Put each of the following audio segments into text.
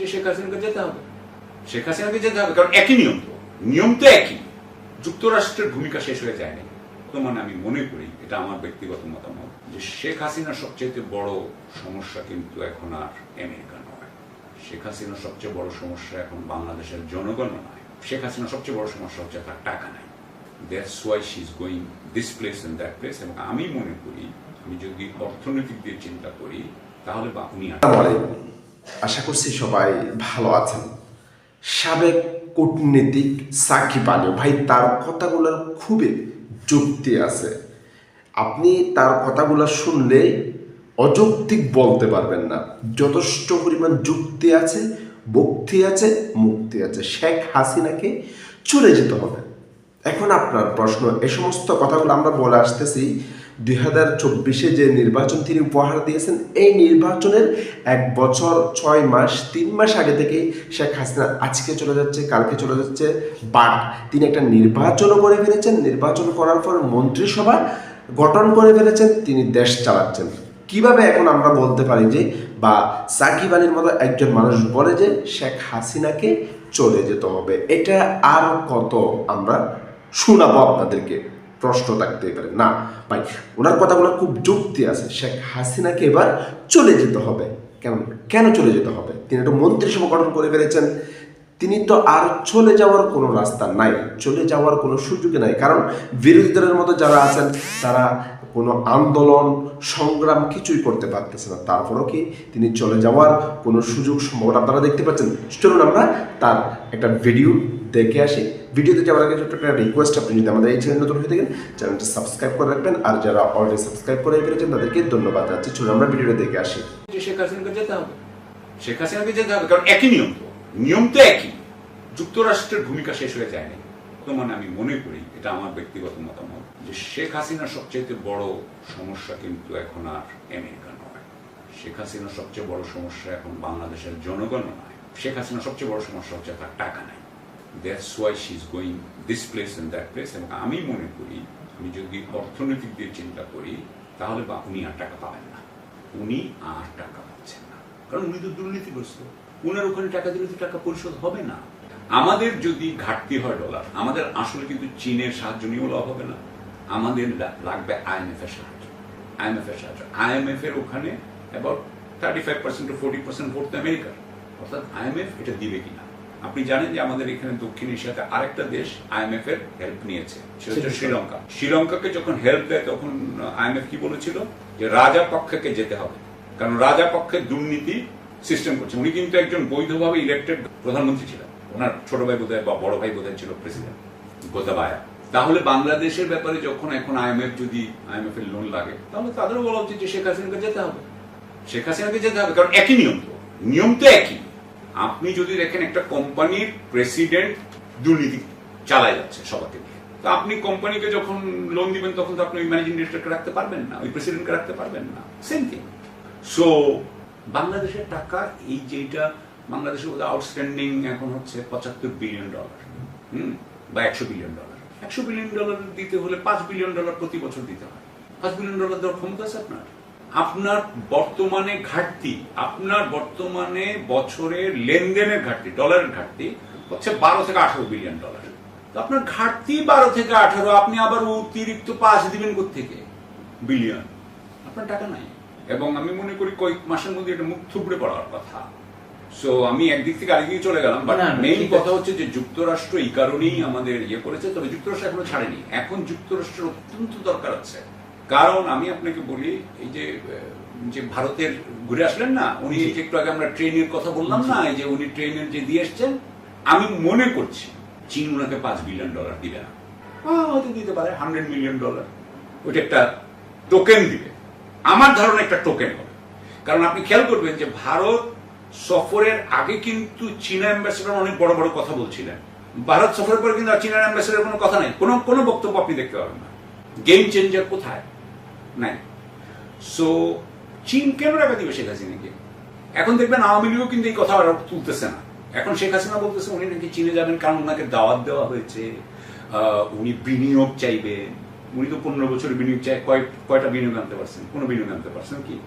যে শেখ হাসিনাকে যেতে হবে। শেখ হাসিনাকে যেতে হবে কারণ একই নিয়ম তো। নিয়ম তো একই। যুক্তরাষ্ট্রের ভূমিকা শেষ হয়ে যায়নি। বর্তমানে আমি মনে করি এটা আমার ব্যক্তিগত মতামত যে শেখ হাসিনার সবচেয়ে বড় সমস্যা কিন্তু এখন আর আমেরিকা নয়। শেখ হাসিনার সবচেয়ে বড় সমস্যা এখন বাংলাদেশের জনগণ নয়। শেখ হাসিনার সবচেয়ে বড় সমস্যা হচ্ছে তার টাকা নাই। That's why she is going this place and that place এবং আমি মনে করি আমি যদি অর্থনৈতিক দিয়ে চিন্তা করি তাহলে বা উনি। আশা করছি সবাই ভালো আছেন। সাবেক কূটনীতিক সাকিব আলী, ভাই, তার কথাগুলোর খুবই যুক্তি আছে। আপনি তার কথাগুলো শুনলে অযৌক্তিক বলতে পারবেন না। যথেষ্ট পরিমাণ যুক্তি আছে, ভক্তি আছে, মুক্তি আছে। শেখ হাসিনাকে চলে যেতে হবে। এখন আপনার প্রশ্ন, এ সমস্ত কথাগুলো আমরা বলে আসতেছি দুই হাজার চব্বিশে যে নির্বাচন তিনি উপহার দিয়েছেন, এই নির্বাচনের এক বছর, ছয় মাস, তিন মাস আগে থেকে শেখ হাসিনা আজকে চলে যাচ্ছে, কালকে চলে যাচ্ছে। বাট তিনি একটা নির্বাচনও করে ফেলেছেন, নির্বাচন করার পর মন্ত্রিসভা গঠন করে ফেলেছেন, তিনি দেশ চালাচ্ছেন। কীভাবে এখন আমরা বলতে পারি যে, বা সাকিব আলীর মতো একজন মানুষ বলে যে, শেখ হাসিনাকে চলে যেতে হবে? এটা আর কত আমরা শোনাবো আপনাদেরকে। প্রশ্ন থাকতেই পারে। না, ভাই, ওনার কথাগুলো খুব যুক্তি আছে। শেখ হাসিনাকে এবার চলে যেতে হবে। কেন কেন চলে যেতে হবে? তিনি একটা মন্ত্রিসভা গঠন করে ফেলেছেন। তিনি তো আর চলে যাওয়ার কোনো রাস্তা নাই, চলে যাওয়ার কোনো সুযোগ নাই। কারণ বিরোধী দলের মতো যারা আছেন, তারা কোনো আন্দোলন, সংগ্রাম কিছুই করতে পারতেছে না। তারপরও কি তিনি চলে যাওয়ার কোনো সুযোগ সম্ভাবনা আপনারা দেখতে পাচ্ছেন? চলুন আমরা তার একটা ভিডিও দেখে আসি। ভিডিওতে যাওয়ার আগে ছোট্ট একটা রিকোয়েস্ট আপনি যদি আমাদের এই চ্যানেল নতুন হয়ে থাকেন চ্যানেলটা সাবস্ক্রাইব করে রাখবেন। আর যারা অলরেডি সাবস্ক্রাইব করে ফেলেছেন, তাদেরকে ধন্যবাদ যাচ্ছি চলুন আমরা ভিডিওটা দেখে আসি। শেখ হাসিনাকে যেতে হবে, শেখ হাসিনাকে যেতে হবে, কারণ একই নিয়ম। নিয়ম তো একই। যুক্তরাষ্ট্রের ভূমিকা শেষ হয়ে যায়নি বর্তমানে আমি মনে করি এটা আমার ব্যক্তিগত মতামত, যে শেখ হাসিনার সবচেয়ে বড় সমস্যা কিন্তু এখন আর আমেরিকা নয়। শেখ হাসিনার সবচেয়ে বড় সমস্যা এখন বাংলাদেশের জনগণ নয়। শেখ হাসিনার সবচেয়ে বড় সমস্যা হচ্ছে তার টাকা নাই। That's why she is going this place that place এবং আমি মনে করি, আমি যদি অর্থনৈতিক দিয়ে চিন্তা করি, তাহলে বা উনি আর টাকা পাবেন না। উনি আর টাকা পাচ্ছেন না। কারণ উনি তো দুর্নীতিগ্রস্ত। উনার ওখানে টাকা দিলে তো টাকা পরিশোধ হবে না। আমাদের যদি ঘাটতি হয় ডলার আমাদের আসলে কিন্তু চীনের সাহায্য নিয়েও লাভ হবে না। আমাদের লাগবে আইএমএফ এর সাহায্য। আইএমএফ এর সাহায্য। আইএমএফ এর ওখানে about thirty five percent to forty percent vote আমেরিকার অর্থাৎ আইএমএফ এটা দিবে কিনা? আপনি জানেন যে আমাদের এখানে দক্ষিণ এশিয়াতে আরেকটা দেশ আইএমএফ এর হেল্প নিয়েছে। সেটা হচ্ছে শ্রীলঙ্কা। শ্রীলঙ্কাকে যখন হেল্প দেয় তখন আইএমএফ কি বলেছিল? যে রাজা পক্ষকে যেতে হবে। কারণ রাজা পক্ষের দুর্নীতি সিস্টেম করছে। উনি কিন্তু একজন বৈধভাবে ইলেক্টেড প্রধানমন্ত্রী ছিলেন। ওনার ছোট ভাই বোধহয় বা বড় ভাই বোধহয় ছিল প্রেসিডেন্ট গোতাবায়া। তাহলে বাংলাদেশের ব্যাপারে যখন এখন আইএমএফ যদি আইএমএফ এর লোন লাগে, তাহলে তাদেরও বলা উচিত যে শেখ হাসিনাকে যেতে হবে। শেখ হাসিনাকে যেতে হবে, কারণ একই নিয়ম তো। নিয়ম তো একই। আপনি যদি দেখেন একটা কোম্পানির প্রেসিডেন্ট দুর্নীতি চালায় যাচ্ছে সবাইকে তো আপনি কোম্পানিকে যখন লোন দিবেন, তখন তো আপনি ওই ম্যানেজিং ডিরেক্টরকে রাখতে পারবেন না, ওই প্রেসিডেন্টকে রাখতে পারবেন না। সেম থিং সো বাংলাদেশের টাকা, এই যেটা বাংলাদেশের বোধহয় আউটস্ট্যান্ডিং এখন হচ্ছে পঁচাত্তর বিলিয়ন ডলার হুম? বা একশো বিলিয়ন ডলার একশো বিলিয়ন ডলার দিতে হলে পাঁচ বিলিয়ন ডলার প্রতি বছর দিতে হয়। পাঁচ বিলিয়ন ডলার দেওয়ার ক্ষমতা আছে আপনার? আপনার বর্তমানে ঘাটতি, আপনার বর্তমানে বছরের লেনদেনের ঘাটতি ডলারের ঘাটতি হচ্ছে বারো থেকে আঠারো বিলিয়ন ডলার তো আপনার ঘাটতি বারো থেকে আঠারো, আপনি আবার অতিরিক্ত পাঁচ দিবেন থেকে বিলিয়ন আপনার টাকা নাই। এবং আমি মনে করি কয়েক মাসের মধ্যে এটা মুখ থুবড়ে পড়ার কথা। সো আমি একদিক থেকে আরেকদিকে চলে গেলাম বাট মেইন কথা হচ্ছে যে যুক্তরাষ্ট্র এই কারণেই আমাদের ইয়ে করেছে তবে যুক্তরাষ্ট্র এখনও ছাড়েনি। এখন যুক্তরাষ্ট্রের অত্যন্ত দরকার আছে। কারণ আমি আপনাকে বলি এই যে যে ভারতের ঘুরে আসলেন না উনি একটু আগে আমরা ট্রেনের কথা বললাম না এই যে উনি ট্রেনের যে দিয়ে এসছেন আমি মনে করছি চীন ওনাকে পাঁচ বিলিয়ন ডলার দিবে না। হয়তো দিতে পারে হান্ড্রেড মিলিয়ন ডলার ওইটা একটা টোকেন দিবে। আমার ধারণা একটা টোকেন হবে। কারণ আপনি খেয়াল করবেন যে ভারত সফরের আগে কিন্তু চীনা অ্যাম্বাসেডার অনেক বড় বড় কথা বলছিলেন। ভারত সফরের পরে কিন্তু চীনা অ্যাম্বাসেডার কোনো কথা নাই। কোনো কোনো বক্তব্য আপনি দেখতে পাবেন না। গেম চেঞ্জার কোথায়? নাই। সো চীন কেন টাকা দিবে শেখ হাসিনাকে? এখন দেখবেন আওয়ামী লীগও কিন্তু এই কথা তুলতেছে না। এখন শেখ হাসিনা বলতেছে, উনি নাকি চীনে যাবেন কারণ ওনাকে দাওয়াত দেওয়া হয়েছে। উনি বিনিয়োগ চাইবেন। উনি তো পনেরো বছরের বিনিয়োগ চাই, কয়, কয়টা বিনিয়োগ আনতে পারছেন? কোনো বিনিয়োগ আনতে পারছেন কি?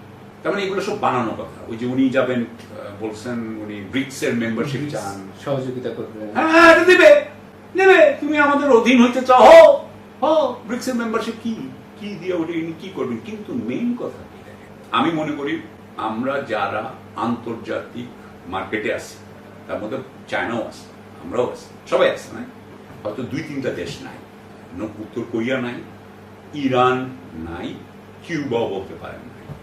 তার মানে এগুলো সব বানানো কথা। ওই যে উনি যাবেন বলছেন উনি ব্রিক্স এর মেম্বারশিপ চান। সহযোগিতা করবে। হ্যাঁ এটা দিবে। নেবে। তুমি আমাদের অধীন হইতে চাও। হো হো ব্রিক্স এর মেম্বারশিপ কি? কি দিয়ে ওটা কি করবেন? কিন্তু মেইন কথা কি আমি মনে করি আমরা যারা আন্তর্জাতিক মার্কেটে আছি তার মধ্যে চায়নাও আছে আমরাও আছি সবাই আছে না হয়তো দুই তিনটা দেশ নাই উত্তর কোরিয়া নাই ইরান নাই কিউবাও বলতে পারেন নাই।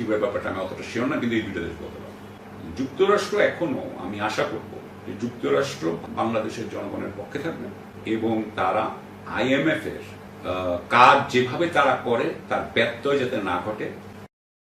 কিউবার ব্যাপারটা আমি অতটা শিওর না, কিন্তু এই দুইটা দেশ বলতে পারব। যুক্তরাষ্ট্র এখনও, আমি আশা করব, যে যুক্তরাষ্ট্র বাংলাদেশের জনগণের পক্ষে থাকবে এবং তারা আইএমএফ এর কাজ যেভাবে তারা করে, তার ব্যত্যয় যাতে না ঘটে